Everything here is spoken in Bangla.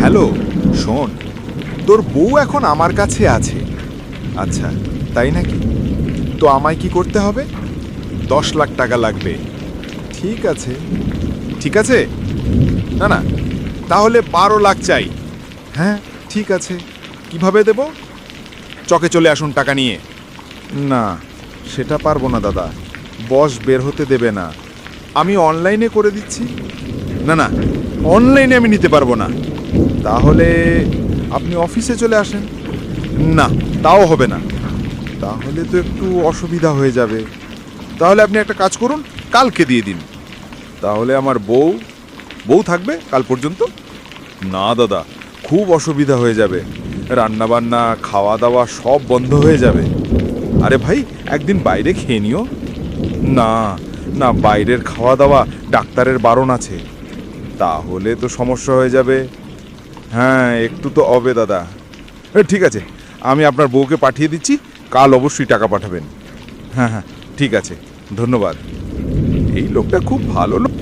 হ্যালো, শোন, তোর বউ এখন আমার কাছে আছে। আচ্ছা তাই নাকি? তো আমায় কি করতে হবে? দশ লাখ টাকা লাগবে। ঠিক আছে। ঠিক আছে? না না, তাহলে বারো লাখ চাই। হ্যাঁ ঠিক আছে। কীভাবে দেব? চকে চলে আসুন টাকা নিয়ে। না, সেটা পারব না দাদা। বস বের হতে দেবে না। আমি অনলাইনে করে দিচ্ছি। না না অনলাইনে আমি নিতে পারব না। তাহলে আপনি অফিসে চলে আসেন। না, তাও হবে না। তাহলে তো একটু অসুবিধা হয়ে যাবে। তাহলে আপনি একটা কাজ করুন, কালকে দিয়ে দিন। তাহলে আমার বউ বউ থাকবে কাল পর্যন্ত? না, দাদা, খুব অসুবিধা হয়ে যাবে। রান্না বান্না খাওয়া দাওয়া সব বন্ধ হয়ে যাবে। আরে ভাই, একদিন বাইরে খেয়ে নিও। না না, বাইরের খাওয়া দাওয়া ডাক্তারের বারণ আছে। তাহলে তো সমস্যা হয়ে যাবে। হ্যাঁ একটু তো হবে দাদা। ঠিক আছে, আমি আপনার বউকে পাঠিয়ে দিচ্ছি, কাল অবশ্যই টাকা পাঠাবেন। হ্যাঁ হ্যাঁ ঠিক আছে, ধন্যবাদ। এই লোকটা খুব ভালো লোক।